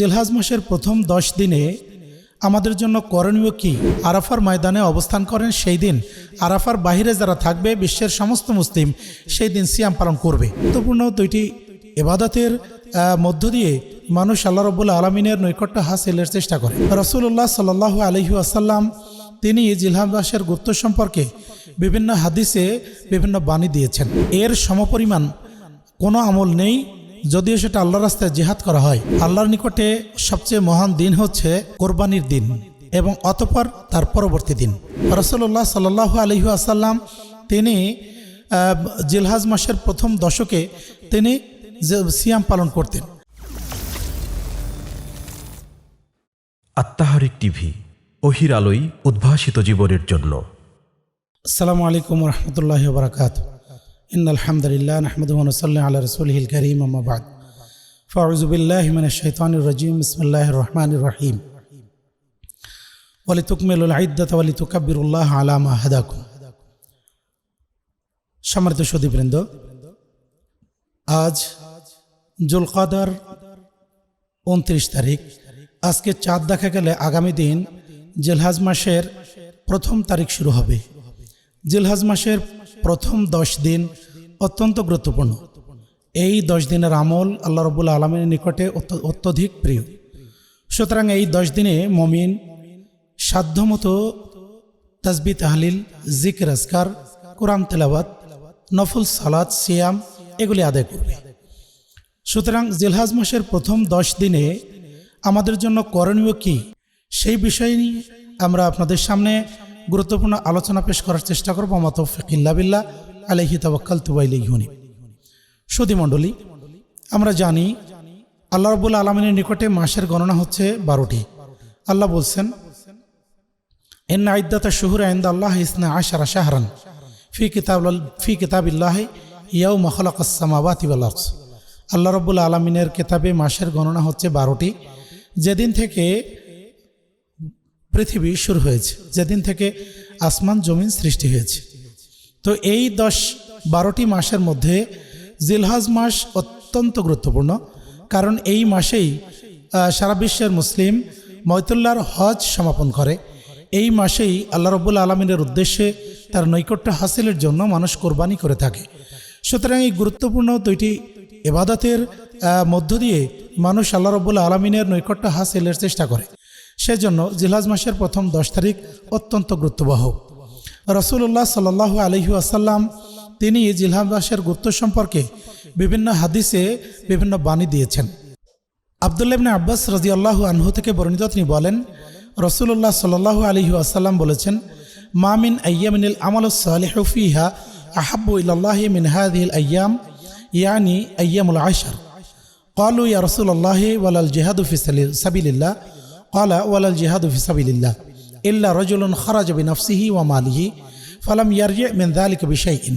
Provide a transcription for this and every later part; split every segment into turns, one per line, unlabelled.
জিলহাজ মাসের প্রথম দশ দিনে আমাদের জন্য করণীয় কি? আরাফার ময়দানে অবস্থান করেন সেই দিন। আরাফার বাহিরে যারা থাকবে, বিশ্বের সমস্ত মুসলিম সেই দিন সিয়াম পালন করবে। গুরুত্বপূর্ণ দুইটি এবাদতের মধ্য দিয়ে মানুষ আল্লাহ রব্বুল আলমিনের নৈকট্য হাসিলের চেষ্টা করে। রসুল্লাহ সাল্লাহ আলহি আসাল্লাম তিনি জিলহাজ মাসের গুরুত্ব সম্পর্কে বিভিন্ন হাদিসে বিভিন্ন বাণী দিয়েছেন। এর সমপরিমাণ কোনো আমল নেই যদিও সেটা আল্লাহর রাস্তায় জেহাদ করা হয় আল্লাহর নিকটে সবচেয়ে মহান দিন হচ্ছে কোরবানির দিন এবং অতপর তার পরবর্তী দিন। রসল্লাহ সাল আলহু আসাল্লাম তিনি জিলহাজ মাসের প্রথম দশকে তিনি সিয়াম পালন করতেন।
আত্মাহারিক টিভি অহির আলোই উদ্ভাসিত জীবনের জন্য।
আসসালামু আলাইকুম রহমতুল্লাহ বরকাত ইন আলহামদুলিল্লাহ নহমদুল্লাহ আল্লাহ রসুলহিল করিম আমাবাদ ফাউজুবিল্লাহমিন শৈতানুর রাজিম ইসমিল্লাহ রহমান রহিম ওয়ালি তুকমিল আইদ্দাত ওয়ালি তুকাবিরুল্লাহ আলামা হাদাকুম সম্মানিত সদীবৃন্দ আজ জুলকাদার উনত্রিশ তারিখ। আজকে চাঁদ দেখা গেলে আগামী দিন জেলহাজ মাসের প্রথম তারিখ শুরু হবে। জিলহাজ মাসের প্রথম দশ দিন অত্যন্ত গুরুত্বপূর্ণ। এই দশ দিনের আমল আল্লাহ রবুল্লা আলমের নিকটে অত্যধিক প্রিয়। সুতরাং এই দশ দিনে মমিন সাধ্যমতো তসবি, তাহলিল জিক রাজকার কোরআন তেলাবাত নফুল সালাদ সিয়াম এগুলি আদায় করবে। সুতরাং জিলহাজ মাসের প্রথম দশ দিনে আমাদের জন্য করণীয় কি? সেই বিষয় নিয়ে আমরা আপনাদের সামনে গুরুত্বপূর্ণ আলোচনা পেশ করার চেষ্টা করব মত ফিকিল্লা বিল্লাহ আলহি তবাক্কাল তুবাইলি হুনি সুদী মণ্ডলী, আমরা জানি আল্লাহ রবুল আলমিনের নিকটে মাসের গণনা হচ্ছে বারোটি। আল্লাহ বলছেন এন আইদাতা শুহুর আইন্দা আল্লাহ ইসনা আশারা শাহরান, ফি কিতাব ফি কিতাবিল্লাহ ইয়াউ মখলাকাসমাবাতি বালার্স আল্লাহ রব্বুল আলমিনের কেতাবে মাসের গণনা হচ্ছে বারোটি। যেদিন থেকে পৃথিবী শুরু হয়েছে, যেদিন থেকে আসমান জমিন সৃষ্টি হয়েছে। তো এই দশ বারোটি মাসের মধ্যে জিলহাজ মাস অত্যন্ত গুরুত্বপূর্ণ, কারণ এই মাসেই সারা বিশ্বের মুসলিম ময়তুল্লাহর হজ সমাপন করে। এই মাসেই আল্লাহ রব্বুল আলমিনের উদ্দেশ্যে তার নৈকট্য হাসিলের জন্য মানুষ কোরবানি করে থাকে। সুতরাং এই গুরুত্বপূর্ণ দুইটি এবাদতের মধ্য দিয়ে মানুষ আল্লাহ রব্বুল আলমিনের নৈকট্য হাসিলের চেষ্টা করে। সেজন্য জিলহাজ মাসের প্রথম দশ তারিখ অত্যন্ত গুরুত্ববহ রসুল্লাহ সাল আলহি আসাল্লাম তিনি জিলহাজ মাসের গুরুত্ব সম্পর্কে বিভিন্ন হাদিসে বিভিন্ন বাণী দিয়েছেন আবদুল্লাবনে আব্বাস রাজি আল্লাহ আনহু থেকে বর্ণিত তিনি বলেন রসুল্লাহ সাল আলহি আসাল্লাম বলেছেন মামিন আয়ামিনুল আমল সালেহফিহা আহাব্বু ইল্লাহ মিন হাদিল আয়াম ইয়ানি আয়ামুল আশার قالوا يا رسول الله ولا الجهاد في سبيل الله কলা ওয়ালাল জিহাদু ফিসাবিল্লাহ ইল্লা রজুলন খরাজ বিনফসিহি ওয়া মালিহি ফালাম ইয়ারজে মেন্দালিক বিষয় ইন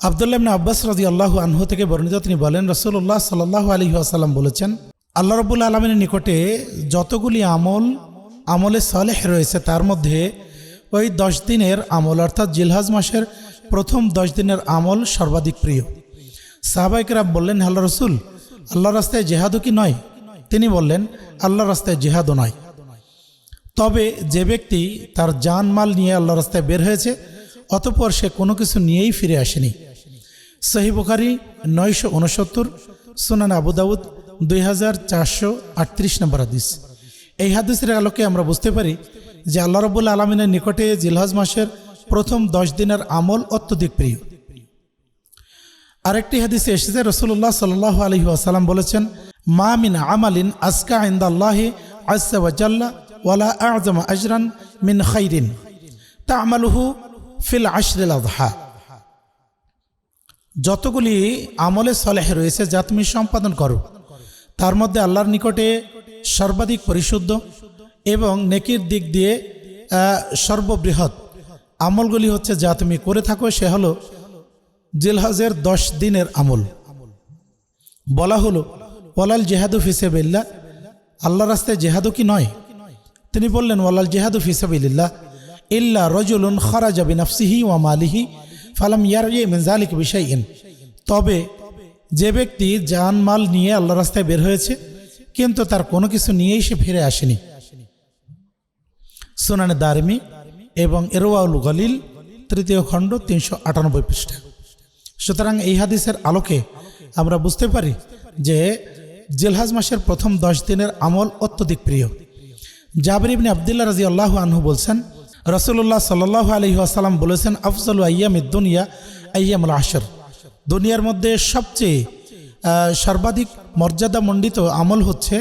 আবদুল্লাহ আব্বাস রাজি আল্লাহ আনহু থেকে বর্ণিত তিনি বলেন রসুল্লাহ সাল্লাহ আলী আসাল্লাম বলেছেন, আল্লাহ রবুল্লা আলমিনের নিকটে যতগুলি আমল, আমলে সলেহ রয়েছে, তার মধ্যে ওই দশ দিনের আমল, অর্থাৎ জিলহাজ মাসের প্রথম দশ দিনের আমল সর্বাধিক প্রিয়। সাহবাইকরাব বললেন হাল্লা রসুল আল্লাহ রাস্তায় জেহাদও কি নয়? তিনি বললেন আল্লাহ রাস্তায় জেহাদও নয়। তবে যে ব্যক্তি তার জান মাল নিয়ে আল্লাহ রাস্তায় বের হয়েছে, অতপর সে কোনো কিছু নিয়েই ফিরে আসেনি। সহি বুখারি নয়শো উনসত্তর, সুনান আবু দাউদ দুই হাজার চারশো আটত্রিশ নম্বর হাদিস। এই হাদিসের আলোকে আমরা বুঝতে পারি যে আল্লাহ রবুল্লা আলমিনের নিকটে জিলহাজ মাসের প্রথম দশ দিনের আমল অত্যধিক প্রিয়। আরেকটি হাদিসে এসেছে রসুল্লাহ সাল আলহি আসালাম বলেছেন, মা মিন আমালিন আসকা ইন্দাল্লাহি আসা ওয়াজাল্লা ওয়ালা আজমা আজরান মিন খাইরিন তা আমালুহু ফিল আশরিল আজহা যতগুলি আমলে সলেহ রয়েছে, যা তুমি সম্পাদন করো, তার মধ্যে আল্লাহর নিকটে সর্বাধিক পরিশুদ্ধ এবং নেকির দিক দিয়ে সর্ববৃহৎ আমলগুলি হচ্ছে, যা তুমি করে থাকো, সে হলো জিলহাজের দশ দিনের আমল। বলা হলো, ওয়ালাল জেহাদু ফিসেবিল্লা আল্লাহ রাস্তায় জেহাদু কি নয়? তিনি বললেন, ওয়ালাল জেহাদু ফিসাবিল্লাহ ইল্লা রজুলুন খারাজা বিনাফসিহি ওয়া মালিহি ফালাম ইয়ারজি মিন যালিক বিশাইইন। তবে যে ব্যক্তি জান মাল নিয়ে আল্লাহ রাস্তায় বের হয়েছে, কিন্তু তার কোনো কিছু নিয়েই সে ফিরে আসেনি। সুনানে দারমি এবং এরোয়াউল গলিল, তৃতীয় খণ্ড তিনশো আটানব্বই পৃষ্ঠা। সুতরাং এই হাদিসের আলোকে আমরা বুঝতে পারি যে জেলহাজ মাসের প্রথম দশ দিনের আমল অত্যধিক প্রিয়। জাবির ইবনে আবদুল্লাহ রাজি আল্লাহ আনহু বলছেন রসুল্লাহ সাল্লাহ আলহি আসাল্লাম বলেছেন, আফজল আয়াম দুনিয়া আয়ামুল আশর। দুনিয়ার মধ্যে সবচেয়ে সর্বাধিক মর্যাদামণ্ডিত আমল হচ্ছে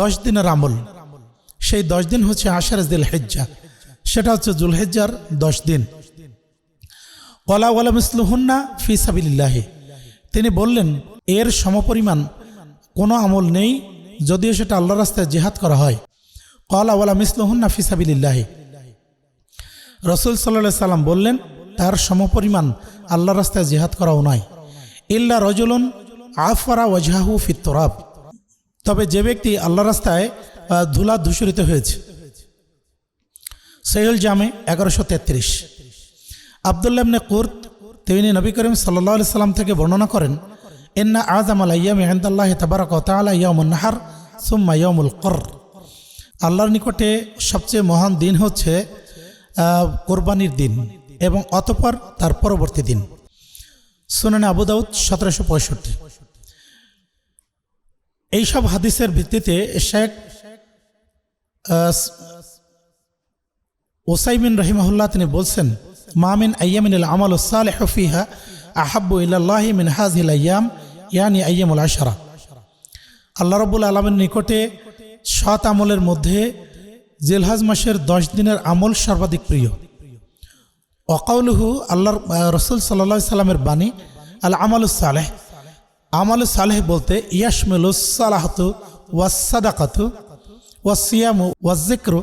দশ দিনের আমল। সেই দশ দিন হচ্ছে আশার দিল হেজ্জা সেটা হচ্ছে জুলহেজ্জার দশ দিন। কলা ওয়ালা মিসলুহুন্না ফি সাবিল্লাহি তিনি বললেন, এর সমপরিমাণ কোনো আমল নেই যদিও সেটা আল্লাহ রাস্তায় জেহাদ করা হয়। কলা ওয়ালা মিসলুহুন্না ফি সাবিল্লাহি রসুল সাল্লাহ সাল্লাম বললেন, তার সমপরিমাণ আল্লাহ রাস্তায় জেহাদ করাও নয়। ইল্লা রজলুন আফারা ওয়াজহাহু ফিত্তরাব তবে যে ব্যক্তি আল্লাহ রাস্তায় ধুলা ধূসরিত হয়েছে। সৈহুল জামে এগারোশো তেত্রিশ। আবদুল্লাবনে কুর্ত, তিনি নবী করিম সাল্লাহ সাল্লাম থেকে বর্ণনা করেন এন্না আজম আল ইয়াম আহমদাল্লাহ তাবারক তালা ইয়ামুল নাহার সুম্মা ইয়ামুল কর আল্লাহর নিকটে সবচেয়ে মহান দিন হচ্ছে কোরবানির দিন এবং অতপর তার পরবর্তী দিন। সুনানে আবু দাউদ সতেরোশো পঁয়ষট্টি। এইসব হাদিসের ভিত্তিতে শেখ ওসাইমিন রহিমাহুল্লাহ তিনি বলছেন মামিন আয়ামিন আমাল সালেহ ফিহা আহাব্বু ইল্লাহি মিন হাজিল আয়াম ইয়ানি আয়ামুল আশারা আল্লাহ রবুল আলমের নিকটে সৎ আমলের মধ্যে জেলহাজ মাসের দশ দিনের আমল সর্বাধিক প্রিয় অকাউলুহু আল্লাহর আহ, রসুল সাল্লা সাল্লামের বাণী আল আমালুস সালেহ আমালুস সালেহ বলতে ইয়াশমেলুস সালাহতু ওয়াসাদাকাতু ওয়াসিয়ামু ওয়াজিক্রু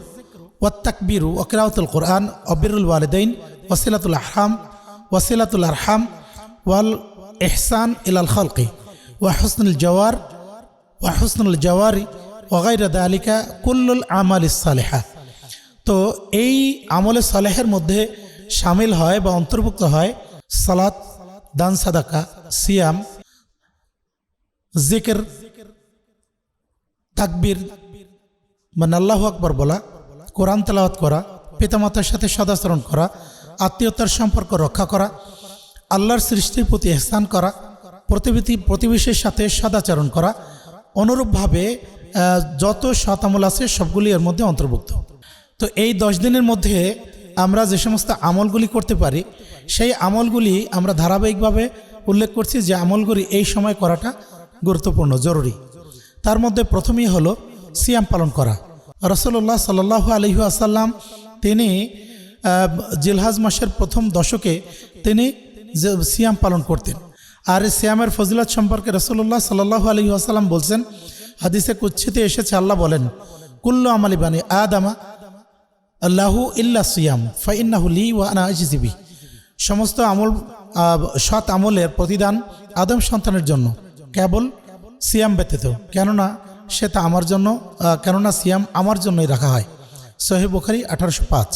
ওয়াত্তাকবিরু ওকিরাউতুল কোরআন অবিরুল ওয়ালিদাইন ওয়াসিলাতুল আহরাম, ওয়াসিলাতুল আরহাম, ওয়াল ইহসান ইলাল খালকি, ওয়া হুসনুল জওয়ার, ওয়া হুসনুল জওয়ারি ওগাইরা দালিকা কুল্লুল আমাল সালেহা। তো এই আমলে সালেহের মধ্যে সামিল হয় বা অন্তর্ভুক্ত হয় সালাত, দান সাদাকা, সিয়াম, জিকির, তাকবীর মানে আল্লাহ আকবর বলা, কোরআন তেলাওয়াত করা, পিতামাতার সাথে সদাচরণ করা আত্মীয়তার সম্পর্ক রক্ষা করা, আল্লাহর সৃষ্টির প্রতি এহসান করা প্রতিবেশী প্রতিবেশীর সাথে সদাচরণ করা, অনুরূপভাবে যত শতামল আছে সবগুলি এর মধ্যে অন্তর্ভুক্ত। তো এই দশ দিনের মধ্যে আমরা যে সমস্ত আমলগুলি করতে পারি, সেই আমলগুলি আমরা ধারাবাহিকভাবে উল্লেখ করছি যে আমলগুলি এই সময় করাটা গুরুত্বপূর্ণ, জরুরি। তার মধ্যে প্রথমেই হলো সিয়াম পালন করা। রসল্লাহ সাল্লাহ আলহি আসাল্লাম তিনি জিলহাজ মাসের প্রথম দশকে তিনি সিয়াম পালন করতেন। আর এই সিয়ামের ফজিলত সম্পর্কে রসল্লাহ সাল্লাহ আলহি আসাল্লাম বলছেন, হাদিসে কুচ্ছিতে এসেছে, আল্লাহ বলেন, কুল্লু আমালি বানি আদামা আল্লাহু ইল্লা সিয়াম, ফাইন্নাহু লি ওয়া আনা আজিজিবি সমস্ত আমল সৎ আমলের প্রতিদান আদম সন্তানের জন্য, কেবল সিয়াম ব্যতীত, কেননা সে তা আমার জন্য কেননা সিয়াম আমার জন্যই রাখা হয়। সোহেব বুখারি আঠারোশো পাঁচ।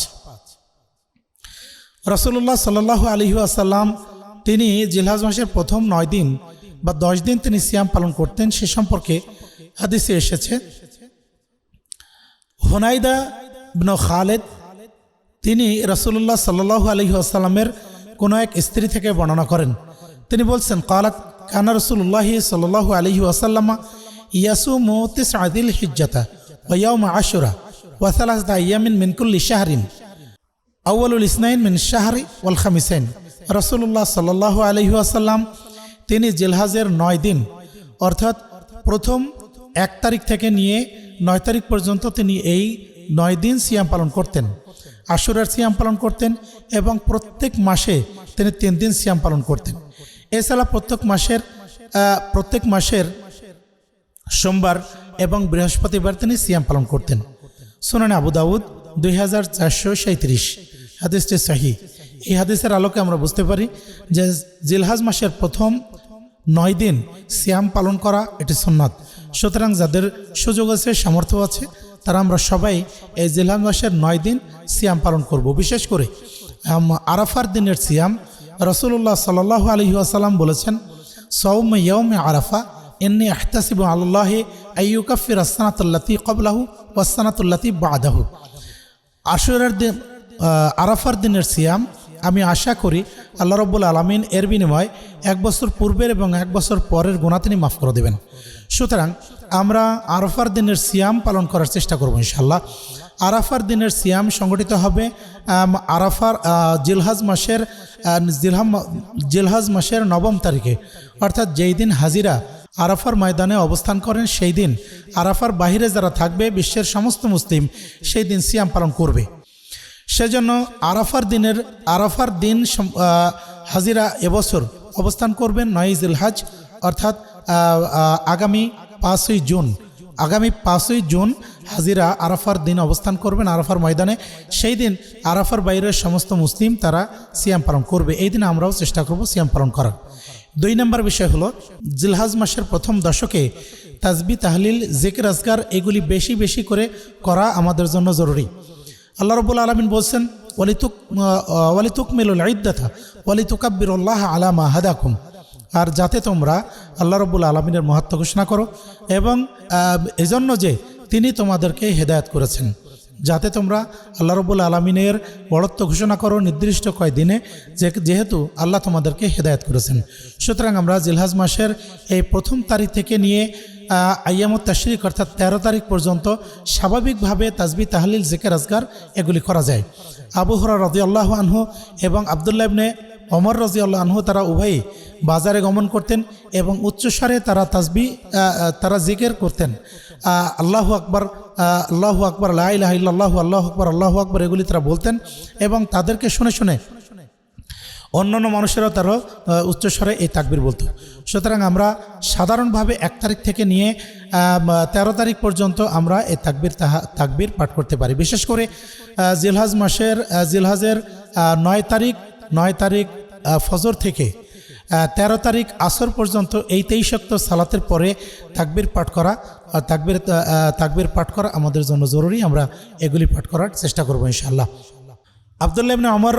রসুল্লাহ সাল্লাহ আলহি আসাল্লাম তিনি জিলহাজ মাসের প্রথম নয় দিন বা দশ দিন তিনি সিয়াম পালন করতেন, সে সম্পর্কে হাদিসে এসেছে। হোনাইদা বিন খালেদ, তিনি রসুল্লাহ সাল্লাহ আলহি আসাল্লামের কোনো এক স্ত্রী থেকে বর্ণনা করেন। তিনি বলছেন, কালাত কানা রসুল্লাহি সাল্লাহ আলহি আসাল্লামা ইয়াসু মোতিস আদিল হিজ্জাতা ওয়াউম আশুরা ওয়াসালাসদা ইয়ামিন মিনকুল্লি শাহরিন। আউ্বালুল ইসনাইন মিন শাহরি ওয়াল খামিসাইন। রসুল্লাহ সাল্লাহ আলহি আসাল্লাম তিনি জেলহাজের নয় দিন, অর্থাৎ প্রথম এক তারিখ থেকে নিয়ে নয় তারিখ পর্যন্ত তিনি এই নয় দিন সিয়াম পালন করতেন। আশুরার সিয়াম পালন করতেন এবং প্রত্যেক মাসে তিনি তিন দিন সিয়াম পালন করতেন। এছাড়া প্রত্যেক মাসের প্রত্যেক মাসের সোমবার এবং বৃহস্পতিবার তিনি সিয়াম পালন করতেন। সুনানে আবু দাউদ দুই হাজার চারশো সাঁত্রিশ হাদিসটি সাহি। এই হাদিসের আলোকে আমরা বুঝতে পারি যে জিলহাজ মাসের প্রথম নয় দিন সিয়াম পালন করা এটি সুন্নাত। সুতরাং যাদের সুযোগ আছে, সামর্থ্য আছে, তারা আমরা সবাই এই জিলহাজ মাসের নয় দিন সিয়াম পালন করব। বিশেষ করে আরাফার দিনের সিয়াম রসুল্লাহ সাল্লাহ আলহি আসাল্লাম বলেছেন সৌম ইয়ৌমে আরাফা এমনি আহতাসিবু আল্লাহ আইয়ুকাফির আসানাতুল্লাতি কবলাহু ওয়াসানাতুল্লাতি বাদাহু। আশুরার দিন আরাফার দিনের সিয়াম, আমি আশা করি আল্লাহ রব্বুল আলমিন এর বিনিময় এক বছর পূর্বের এবং এক বছর পরের গুণা তিনি মাফ করে দেবেন। সুতরাং আমরা আরাফার দিনের সিয়াম পালন করার চেষ্টা করব ইনশাল্লাহ আরাফার দিনের সিয়াম সংগঠিত হবে আরাফার জিলহাজ মাসের জিলহাম, জিলহাজ মাসের নবম তারিখে। অর্থাৎ যেই দিন হাজিরা আরাফার ময়দানে অবস্থান করেন, সেই দিন আরাফার বাহিরে যারা থাকবে, বিশ্বের সমস্ত মুসলিম সেই দিন সিয়াম পালন করবে। সেজন্য আরাফার দিনের, আরাফার দিন হাজিরা এবছর অবস্থান করবেন নয় জিলহাজ অর্থাৎ আগামী পাঁচই জুন। আগামী পাঁচই জুন হাজিরা আরাফার দিন অবস্থান করবেন আরাফার ময়দানে। সেই দিন আরাফার বাইরের সমস্ত মুসলিম তারা সিয়াম পালন করবে। এই দিন আমরাও চেষ্টা করব সিয়াম পালন করার। দুই নম্বর বিষয় হলো জিলহাজ মাসের প্রথম দশকে তাজবি তাহলিল, জিকির আজগার এগুলি বেশি বেশি করে করা আমাদের জন্য জরুরি। আল্লাহ রবুল আলমিন বলছেন, ওয়ালিতুক ওয়ালিতুক মিলুল ইদ্দাথা ওয়ালিতুকাব্বিরুল্লাহ আলামা হাদাকুম। আর যাতে তোমরা আল্লাহ রব্বুল আলমিনের মহাত্ম ঘোষণা করো এবং এজন্য যে তিনি তোমাদেরকে হেদায়ত করেছেন। যাতে তোমরা আল্লাহ রব্বুল আলমিনের বড়ত্ব ঘোষণা করো নির্দিষ্ট কয় দিনে যে, যেহেতু আল্লাহ তোমাদেরকে হেদায়ত করেছেন। সুতরাং আমরা জিলহাজ মাসের এই প্রথম তারিখ থেকে নিয়ে আহ, আইয়ামত তাশরিক অর্থাৎ তেরো তারিখ পর্যন্ত স্বাভাবিকভাবে তাজবি তাহলিল জিকের আজগার এগুলি করা যায়। আবু হরা আল্লাহ আনহু এবং আবদুল্লাহ ইবনে অমর রাজি আল্লাহ আনহু তারা উভয়ই বাজারে গমন করতেন এবং উচ্চস্বরে তারা আহ, তারা জিকের করতেন। আল্লাহু আকবর আল্লাহু আকবর আল্লাহ আল্লাহ আকবর আল্লাহু আকবর এগুলি তারা বলতেন এবং তাদেরকে শুনে শুনে অন্যান্য মানুষেরাও তারও উচ্চস্বরে এই তাকবির বলতো। সুতরাং আমরা সাধারণভাবে এক তারিখ থেকে নিয়ে তেরো তারিখ পর্যন্ত আমরা এই তাকবির তাহা, তাকবির পাঠ করতে পারি। বিশেষ করে জিলহাজ মাসের জিলহাজের নয় তারিখ নয় তারিখ ফজর থেকে তেরো তারিখ আসর পর্যন্ত এই তেইশক্ত সালাতের পরে তাকবির পাঠ করা তাকবির তাকবির পাঠ করা আমাদের জন্য জরুরি। আমরা এগুলি পাঠ করার চেষ্টা করব ইনশাআল্লাহ। আবদুল্লাহ ইবনে আমর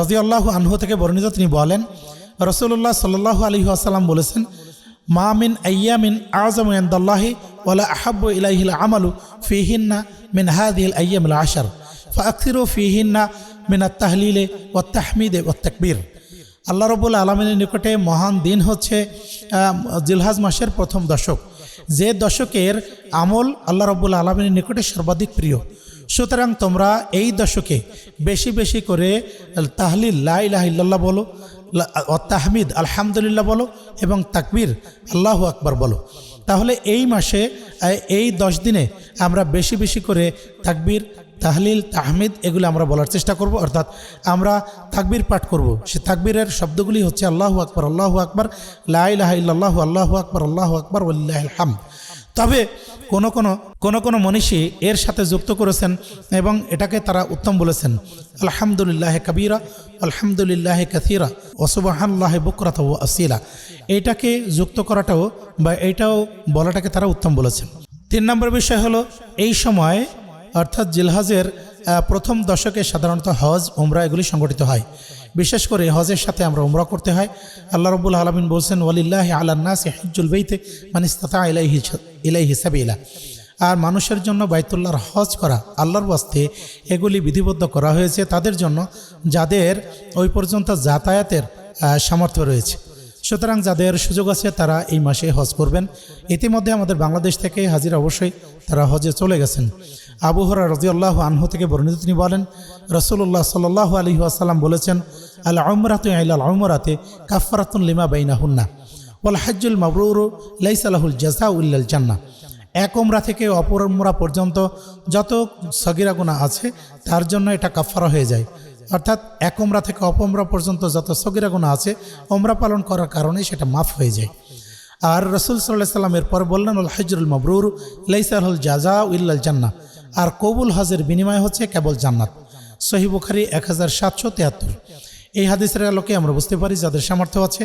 রাজিউল্লাহ আনহু থেকে বর্ণিত তিনি বলেন রসুল্লাহ সাল্লাহ আলী আসাল্লাম বলেছেন, মা মিন আয়ামিন আজম ইয়ান্দাল্লাহি ওয়ালা আহাব্বু ইলাইহিল আমালু ফিহিন্না মিন হাদিহিল আয়ামিল আশার ফাকসিরু ফিহিন্না মিন আত-তাহলিলে ওয়াত তাহমিদে ওয়াত তাকবীর। আল্লাহ রবুল আলমিনের নিকটে মহান দিন হচ্ছে জিলহাজ মাসের প্রথম দশক। যে দশকের আমল আল্লাহ রবুল আলমিনের নিকটে সর্বাধিক প্রিয়। সুতরাং তোমরা এই দশকে বেশি বেশি করে তাহলিল লাহ ইল্লাল্লাহ বলো তাহমিদ, আলহামদুলিল্লাহ বলো এবং তাকবীর, আল্লাহ আকবার বলো। তাহলে এই মাসে, এই দশ দিনে আমরা বেশি বেশি করে তাকবীর, তাহলিল, তাহমিদ এগুলো আমরা বলার চেষ্টা করব। অর্থাৎ আমরা তাকবীর পাঠ করব। সে তাকবীরের শব্দগুলি হচ্ছে আল্লাহু আকবর, আল্লাহ আকবর লাহ ইল্লাল্লাহু, আল্লাহ আকবর আল্লাহ আকবর ওল্লাহ হাম তবে কোন কোন কোন কোন মনীষী এর সাথে যুক্ত করেছেন এবং এটাকে তারা উত্তম বলেছেন। আলহামদুলিল্লাহ কবিরা, আলহামদুলিল্লাহ কাথিরা ওসুবাহান্লাহ বুকরাত ও আসিলা। এইটাকে যুক্ত করাটাও বা এইটাও বলাটাকে তারা উত্তম বলেছেন। তিন নম্বর বিষয় হলো, এই সময় অর্থাৎ জিলহাজের প্রথম দশকে সাধারণত হজ, উমরা এগুলি সংগঠিত হয়। বিশেষ করে হজের সাথে আমরা উমরা করতে হয়। আল্লাহ রবুল আলমিন বলছেন আল্লাহ হিজুল বেইতে মানিস্তাতা ইলাইহি হিসাবে সাবিলা। আর মানুষের জন্য বাইতুল্লাহর হজ করা আল্লাহর বাস্তে এগুলি বিধিবদ্ধ করা হয়েছে তাদের জন্য, যাদের ওই পর্যন্ত যাতায়াতের সামর্থ্য রয়েছে। সুতরাং যাদের সুযোগ আছে তারা এই মাসে হজ করবেন। ইতিমধ্যে আমাদের বাংলাদেশ থেকে হাজির অবশ্যই তারা হজে চলে গেছেন। আবু হরা রাজিউল্লাহ আনহু থেকে বর্ণিত তিনি বলেন রসুল্লাহ সাল্লাহ আলী আসাল্লাম বলেছেন আল্লাহ অমরাত আল অমরাতে কাফারাতুন লিমা বাইনা হুন্না ওয়াল হাজ্জুল মাবরুর লাইসালাহুল জাজা উল্লাল জান্না এক ওমরা থেকে অপর ওমরা পর্যন্ত যত সগিরা গুণা আছে, তার জন্য এটা কাফারা হয়ে যায়। অর্থাৎ এক ওমরা থেকে অপমরা পর্যন্ত যত সগিরা গুণা আছে ওমরা পালন করার কারণে সেটা মাফ হয়ে যায়। আর রসুল সাল্লাহ সাল্লামের পর বললেন উল হজরুল মবরুর লাইসাহুল জাজা উল্লাল জান্না আর কবুল হজের বিনিময় হচ্ছে কেবল জান্নাত। সহি বুখারি এক হাজার সাতশো তিয়াত্তর। এই হাদিসের আলোকে আমরা বুঝতে পারি যাদের সামর্থ্য আছে,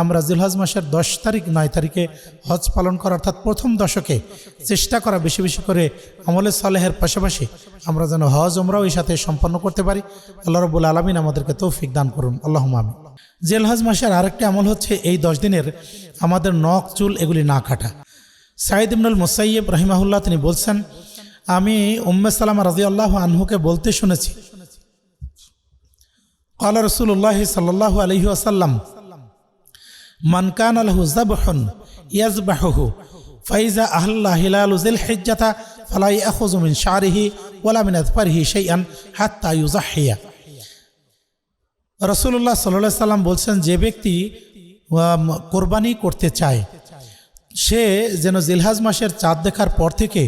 আমরা জিলহাজ মাসের দশ তারিখ, নয় তারিখে হজ পালন করা অর্থাৎ প্রথম দশকে চেষ্টা করা বেশি বেশি করে আমলে সালেহের পাশাপাশি আমরা যেন হজ আমরাও এই সাথে সম্পন্ন করতে পারি। আল্লাহ রবুল আলমিন আমাদেরকে তৌফিক দান করুন। আল্লাহ আমি জেলহাজ মাসের আরেকটি আমল হচ্ছে এই দশ দিনের আমাদের নখ, চুল এগুলি না কাটা। সাইদ ইমনুল মুসাইব রহিমাহুল্লাহ তিনি বলছেন, আমি উম্মে সালামা রাজি আল্লাহ আনহুকে বলতে শুনেছি কলা রসুল্লাহ সাল্লাহ আলহি আসাল্লাম মানকান আলহু জাবহন ইয়াজবাহু ফাইজা আহ্লা হিলালুজিল হেজ্জাতা ফালাই আখুজুমিন শাহরিহি ওলামিনাদ পারহি সেইয়ান হাত্তা ইউজাহিয়া রসুল্লাহ সাল্লাহ সাল্লাম বলছেন, যে ব্যক্তি কোরবানি করতে চায়, সে যেন জিলহাজ মাসের চাঁদ দেখার পর থেকে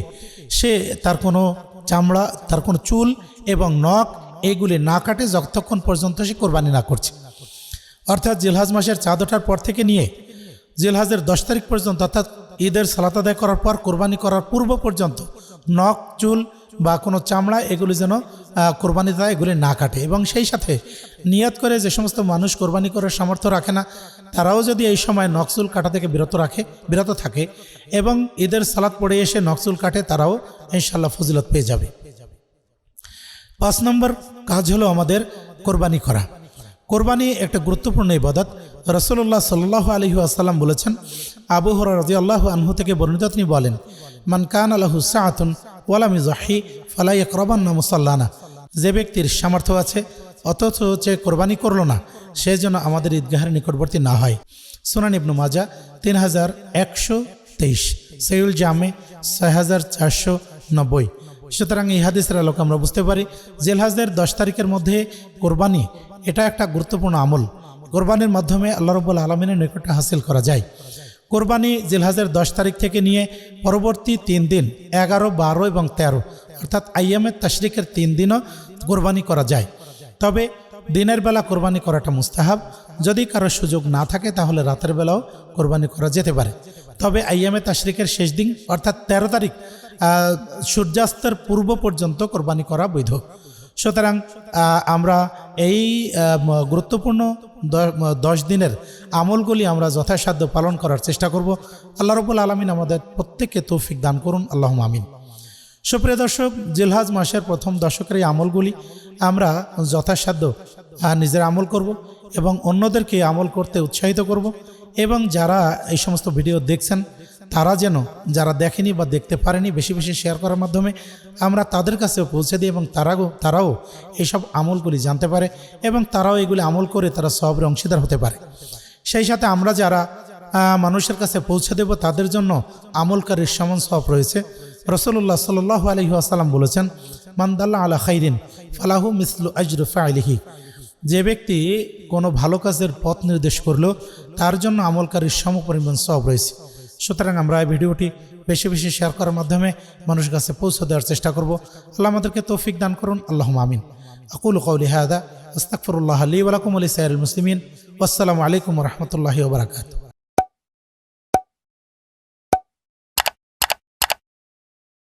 সে তার কোনো চামড়া, তার কোনো চুল এবং নখ এইগুলি না কাটে যতক্ষণ পর্যন্ত সে কোরবানি না করছে। অর্থাৎ জিলহাজ মাসের চাঁদ ওঠার পর থেকে নিয়ে জিলহাজের দশ তারিখ পর্যন্ত, অর্থাৎ ঈদের সালাত আদায় করার পর, কোরবানি করার পূর্ব পর্যন্ত নখ, চুল বা কোনো চামড়া এগুলি যেন কোরবানি দেয় এগুলি না কাটে। এবং সেই সাথে নিয়াত করে যে সমস্ত মানুষ কোরবানি করার সামর্থ্য রাখে না, তারাও যদি এই সময় নকচুল কাটা থেকে বিরত রাখে, বিরত থাকে এবং ঈদের সালাত পড়ে এসে নকচুল কাটে, তারাও ইনশাল্লাহ ফজিলত পেয়ে যাবে। পাঁচ নম্বর কাজ হলো আমাদের কোরবানি করা। কোরবানি একটা গুরুত্বপূর্ণ ইবাদত। রসুল্লাহ সাল্লাহ আলহি আসাল্লাম বলেছেন, আবু হর রাজি আল্লাহ আনহু থেকে বর্ণিত তিনি বলেন, মান কান আল্লাহু সাহাতুন ওয়ালামি জাহি ফালাই করবান মুসাল্লানা। যে ব্যক্তির সামর্থ্য আছে, অথচ হচ্ছে কোরবানি করল না, সে যেন আমাদের ঈদগাহের নিকটবর্তী না হয়। সুনান ইবনু মাজা তিন হাজার একশো তেইশ সৈউল জামে ছয় হাজার চারশো নব্বই। সুতরাং এই হাদিসের আলোকে আমরা বুঝতে পারি জেলহাজদের দশ তারিখের মধ্যে কোরবানি এটা একটা গুরুত্বপূর্ণ আমল। কোরবানির মাধ্যমে আল্লাহ রব্বুল আলমিনের নিকটে হাসিল করা যায়। কোরবানি জেলহাজের দশ তারিখ থেকে নিয়ে পরবর্তী তিন দিন এগারো বারো এবং তেরো অর্থাৎ আইয়ামের তাশরিকের তিন দিনও কোরবানি করা যায়। তবে দিনের বেলা কোরবানি করাটা মুস্তাহাব। যদি কারও সুযোগ না থাকে তাহলে রাতের বেলাও কোরবানি করা যেতে পারে। তবে আইয়ামে তাশরিকের শেষ দিন অর্থাৎ তেরো তারিখ আহ, সূর্যাস্তের পূর্ব পর্যন্ত কোরবানি করা বৈধ। সুতরাং আমরা এই গুরুত্বপূর্ণ দশ দিনের আমলগুলি আমরা যথাসাধ্য পালন করার চেষ্টা করব। আল্লাহ রবুল আলমিন আমাদের প্রত্যেককে তৌফিক দান করুন। আল্লাহ আমিন। সুপ্রিয় দর্শক, জিলহাজ মাসের প্রথম দশকের এই আমলগুলি আমরা যথাসাধ্য নিজের আমল করব এবং অন্যদেরকে আমল করতে উৎসাহিত করব এবং যারা এই সমস্ত ভিডিও দেখছেন তারা যেন যারা দেখেনি বা দেখতে পারেনি বেশি বেশি শেয়ার করার মাধ্যমে আমরা তাদের কাছেও পৌঁছে দিই এবং তারাও তারাও এইসব আমলগুলি জানতে পারে এবং তারাও এগুলি আমল করে তারা সবের অংশীদার হতে পারে। সেই সাথে আমরা যারা মানুষের কাছে পৌঁছে দেব তাদের জন্য আমলকারীর সমান সব রয়েছে। রসল্লাহ সাল আলহি আসাল্লাম বলেছেন মান্দাল্লাহ আলা খাইরিন ফালাহু মিসলু আজরু ফাইলিহি যে ব্যক্তি কোনো ভালো কাজের পথ নির্দেশ করল তার জন্য আমলকারীর সম পরিমাণ সব রয়েছে। সুতরাং আমরা এই ভিডিওটি বেশি বেশি শেয়ার করার মাধ্যমে মানুষ কাছে পৌঁছে দেওয়ার চেষ্টা করব। আল্লাহ আমাদেরকে তৌফিক দান করুন। আল্লাহ আমিন। আকুল কৌলি হাদা। আস্তাকফরুল্লাহ আলী ওয়ালাকুম আলী সাইল মুসলিমিন। আসসালামু আলাইকুম রহমতুল্লাহি ওবরাকাতু